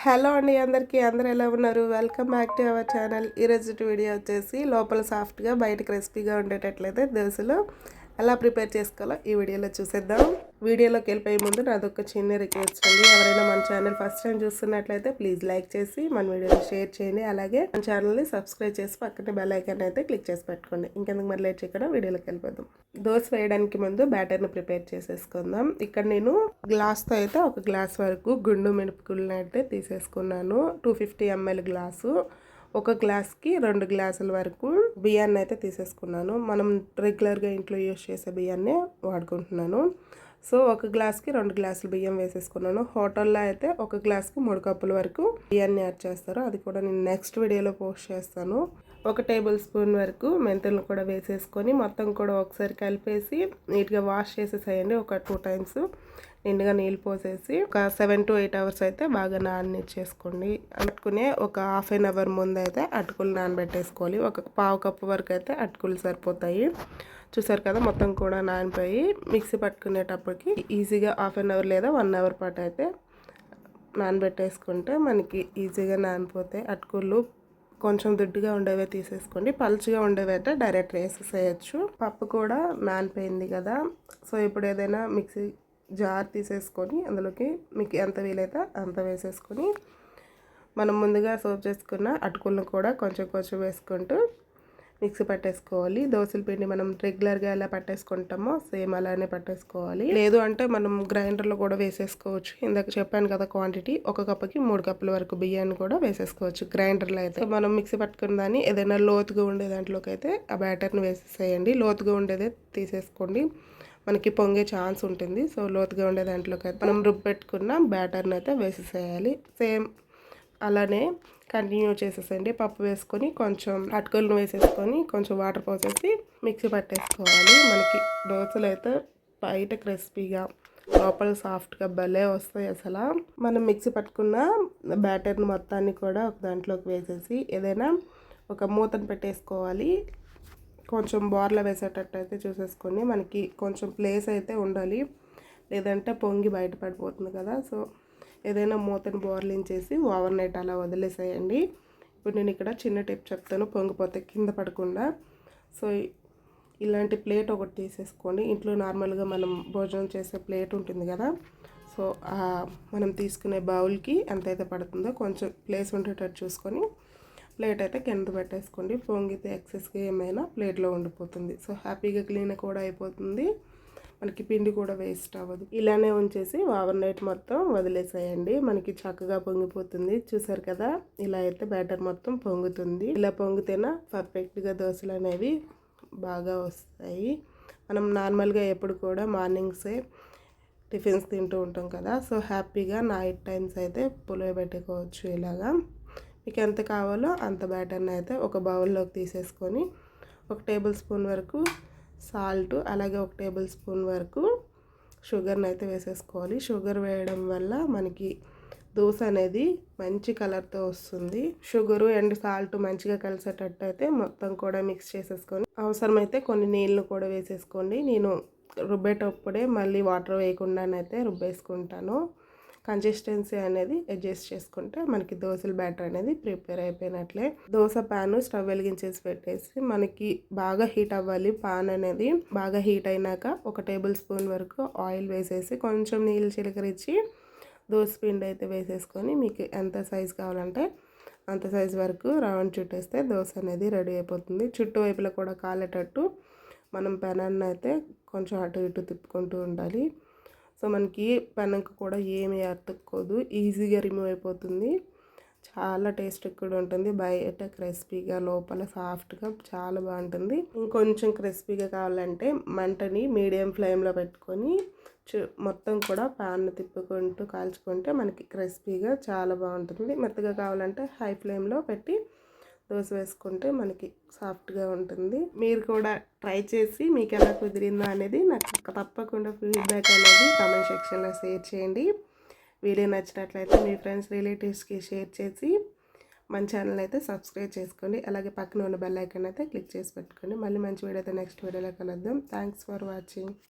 Hello అండి అందరికీ అందరూ ఎలా ఉన్నారు? Welcome back to our channel ఈరోజు వీడియో వచ్చేసి లోపల సాఫ్ట్గా బయట క్రిస్పీగా ఉండేటట్లయితే దోశలో ఎలా ప్రిపేర్ చేసుకోవాలో ఈ వీడియోలో చూసేద్దాం. వీడియోలోకి వెళ్ళిపోయే ముందు నాదొక చిన్న రిక్వెస్ట్ అండి. ఎవరైనా మన ఛానల్ ఫస్ట్ టైం చూస్తున్నట్లయితే ప్లీజ్ లైక్ చేసి మన వీడియోని షేర్ చేయండి. అలాగే మన ఛానల్ని సబ్స్క్రైబ్ చేసి పక్కనే బెల్ ఐకాన్ అయితే క్లిక్ చేసి పెట్టుకోండి. ఇంకెందుకు మరి లేట్ చేయకుండా వీడియోలోకి వెళ్ళిపోదాం. దోశ వేయడానికి ముందు బ్యాటర్ని ప్రిపేర్ చేసేసుకుందాం. ఇక్కడ నేను గ్లాస్తో అయితే ఒక గ్లాస్ వరకు గుండు మినపగుళ్ళని అయితే తీసేసుకున్నాను. Two fifty ML glass. ఒక గ్లాస్కి రెండు గ్లాసుల వరకు బియ్యాన్ని అయితే తీసేసుకున్నాను. మనం రెగ్యులర్గా ఇంట్లో యూస్ చేసే బియ్యాన్నే వాడుకుంటున్నాను. సో ఒక గ్లాస్కి రెండు గ్లాసులు బియ్యం వేసేసుకున్నాను. హోటల్లో అయితే ఒక గ్లాస్కి మూడు కప్పుల వరకు బియ్యాన్ని యాడ్ చేస్తారు. అది కూడా నేను నెక్స్ట్ వీడియోలో పోస్ట్ చేస్తాను. ఒక టేబుల్ స్పూన్ వరకు మెంతులను కూడా వేసేసుకొని మొత్తం కూడా ఒకసారి కలిపేసి నీట్గా వాష్ చేసేసేయండి ఒక టూ టైమ్స్. నిండుగా నీళ్ళు పోసేసి ఒక సెవెన్ టు ఎయిట్ అవర్స్ అయితే బాగా నాననిచ్చేసుకోండి. అట్టుకునే ఒక హాఫ్ అన్ అవర్ ముందు అయితే అటుకులు నానబెట్టేసుకోవాలి. ఒక పావు కప్పు వరకు అయితే అటుకులు సరిపోతాయి. చూసారు కదా మొత్తం కూడా నానిపోయి మిక్సీ పట్టుకునేటప్పటికి ఈజీగా హాఫ్ అన్ అవర్ లేదా వన్ అవర్ పాటు అయితే నానబెట్టేసుకుంటే మనకి ఈజీగా నానిపోతాయి. అటుకులు కొంచెం దుడ్డుగా ఉండేవే తీసేసుకోండి. పలుచుగా ఉండేవి అయితే డైరెక్ట్ వేసేసేయచ్చు. పప్పు కూడా నానిపోయింది కదా. సో ఇప్పుడు ఏదైనా మిక్సీ జార్ తీసేసుకొని అందులోకి మీకు ఎంత వీలైతే అంత వేసేసుకొని మనం ముందుగా సోప్ చేసుకున్న అటుకులను కూడా కొంచెం కొంచెం వేసుకుంటూ మిక్సీ పట్టేసుకోవాలి. దోశల పిండి మనం రెగ్యులర్గా ఎలా పట్టేసుకుంటామో సేమ్ అలానే పట్టేసుకోవాలి. లేదు అంటే మనం గ్రైండర్లో కూడా వేసేసుకోవచ్చు. ఇందాక చెప్పాను కదా క్వాంటిటీ ఒక కప్పుకి మూడు కప్పుల వరకు బియ్యాన్ని కూడా వేసేసుకోవచ్చు గ్రైండర్లో అయితే. మనం మిక్సీ పట్టుకున్న దాన్ని ఏదైనా లోతుగా ఉండే దాంట్లోకి అయితే ఆ బ్యాటర్ని వేసేసేయండి. లోతుగా ఉండేదే తీసేసుకోండి. మనకి పొంగే ఛాన్స్ ఉంటుంది. సో లోతుగా ఉండే దాంట్లోకి అయితే మనం రుబ్బెట్టుకున్న బ్యాటర్ని అయితే వేసేసేయాలి. సేమ్ అలానే కంటిన్యూ చేసేసండి. పప్పు వేసుకొని కొంచెం అటుకులను వేసేసుకొని కొంచెం వాటర్ పోసేసి మిక్సీ పట్టేసుకోవాలి. మనకి దోశలు అయితే బయట క్రిస్పీగా లోపల సాఫ్ట్గా భలే వస్తాయి అసలు. మనం మిక్సీ పట్టుకున్న బ్యాటర్ని మొత్తాన్ని కూడా ఒక దాంట్లోకి వేసేసి ఏదైనా ఒక మూతను పెట్టేసుకోవాలి. కొంచెం బోర్లో వేసేటట్టు అయితే చూసేసుకొని మనకి కొంచెం ప్లేస్ అయితే ఉండాలి. లేదంటే పొంగి బయటపడిపోతుంది కదా. సో ఏదైనా మూతను బోర్లించేసి ఓవర్ నైట్ అలా వదిలేసేయండి. ఇప్పుడు నేను ఇక్కడ చిన్న టిప్ చెప్తాను పొంగిపోతే కింద పడకుండా. సో ఇలాంటి ప్లేట్ ఒకటి తీసేసుకోండి. ఇంట్లో నార్మల్గా మనం భోజనం చేసే ప్లేట్ ఉంటుంది కదా. సో మనం తీసుకునే బౌల్కి ఎంతైతే పడుతుందో కొంచెం ప్లేస్ ఉండేటట్టు చూసుకొని ప్లేట్ అయితే కింద పెట్టేసుకోండి. పొంగితే ఎక్సెస్గా ఏమైనా ప్లేట్లో ఉండిపోతుంది. సో హ్యాపీగా క్లీన్ కూడా అయిపోతుంది. మనకి పిండి కూడా వేస్ట్ అవ్వదు. ఇలానే ఉంచేసి ఓవర్ నైట్ మొత్తం వదిలేసేయండి. మనకి చక్కగా పొంగిపోతుంది. చూసారు కదా? ఇలా అయితే బ్యాటర్ మొత్తం పొంగుతుంది. ఇలా పొంగితేనా పర్ఫెక్ట్గా దోశలు అనేవి బాగా వస్తాయి. మనం నార్మల్గా ఎప్పుడు కూడా మార్నింగ్సే టిఫిన్స్ తింటూ ఉంటాం కదా? సో హ్యాపీగా నైట్ టైమ్స్ అయితే పులియబెట్టుకోవచ్చు ఇలాగా. మీకు ఎంత కావాలో అంత బ్యాటర్ని అయితే ఒక బౌల్లోకి తీసేసుకొని ఒక టేబుల్ స్పూన్ వరకు సాల్ట్ అలాగే ఒక టేబుల్ స్పూన్ వరకు షుగర్ని అయితే వేసేసుకోవాలి. షుగర్ వేయడం వల్ల మనకి దోశ అనేది మంచి కలర్తో వస్తుంది. షుగరు అండ్ సాల్ట్ మంచిగా కలిసేటట్టు అయితే మొత్తం కూడా మిక్స్ చేసేసుకొని అవసరమైతే కొన్ని నీళ్ళు కూడా వేసేసుకోండి. నేను రుబ్బేటప్పుడే మళ్ళీ వాటర్ వేయకుండానైతే రుబ్బేసుకుంటాను. కన్సిస్టెన్సీ అనేది అడ్జస్ట్ చేసుకుంటే మనకి దోశల బ్యాటర్ అనేది ప్రిపేర్ అయిపోయినట్లే. దోశ ప్యాన్ స్టవ్ వెలిగించేసి పెట్టేసి మనకి బాగా హీట్ అవ్వాలి. పాన్ అనేది బాగా హీట్ అయినాక ఒక టేబుల్ స్పూన్ వరకు ఆయిల్ వేసేసి కొంచెం నీళ్ళు చిలకరించి దోశ పిండి అయితే వేసేసుకొని మీకు ఎంత సైజు కావాలంటే అంత సైజు వరకు రౌండ్ చుట్టేస్తే దోశ అనేది రెడీ అయిపోతుంది. చుట్టూ వైపులా కూడా కాలేటట్టు మనం పెనాన్ని అయితే కొంచెం అటు ఇటు తిప్పుకుంటూ ఉండాలి. సో మనకి పెనంకు కూడా ఏమి అతుక్కోదు ఈజీగా రిమూవ్ అయిపోతుంది. చాలా టేస్ట్ కూడా ఉంటుంది. బయట క్రిస్పీగా లోపల సాఫ్ట్గా చాలా బాగుంటుంది. ఇంకొంచెం క్రిస్పీగా కావాలంటే మంటని మీడియం ఫ్లేమ్లో పెట్టుకొని మొత్తం కూడా పాన్ తిప్పుకుంటూ కాల్చుకుంటే మనకి క్రిస్పీగా చాలా బాగుంటుంది. మెత్తగా కావాలంటే హై ఫ్లేమ్లో పెట్టి దోశ వేసుకుంటే మనకి సాఫ్ట్గా ఉంటుంది. మీరు కూడా ట్రై చేసి మీకు ఎలా కుదిరిందా అనేది నాకు తప్పకుండా ఫీడ్బ్యాక్ అనేది కామెంట్ సెక్షన్లో షేర్ చేయండి. వీడియో నచ్చినట్లయితే మీ ఫ్రెండ్స్ రిలేటివ్స్కి షేర్ చేసి మన ఛానల్ అయితే సబ్స్క్రైబ్ చేసుకోండి. అలాగే పక్కన ఉన్న బెల్ ఐకాన్ అయితే క్లిక్ చేసి పెట్టుకోండి. మళ్ళీ మంచి వీడియోతో అయితే నెక్స్ట్ వీడియోలో కలుద్దాం. Thanks for watching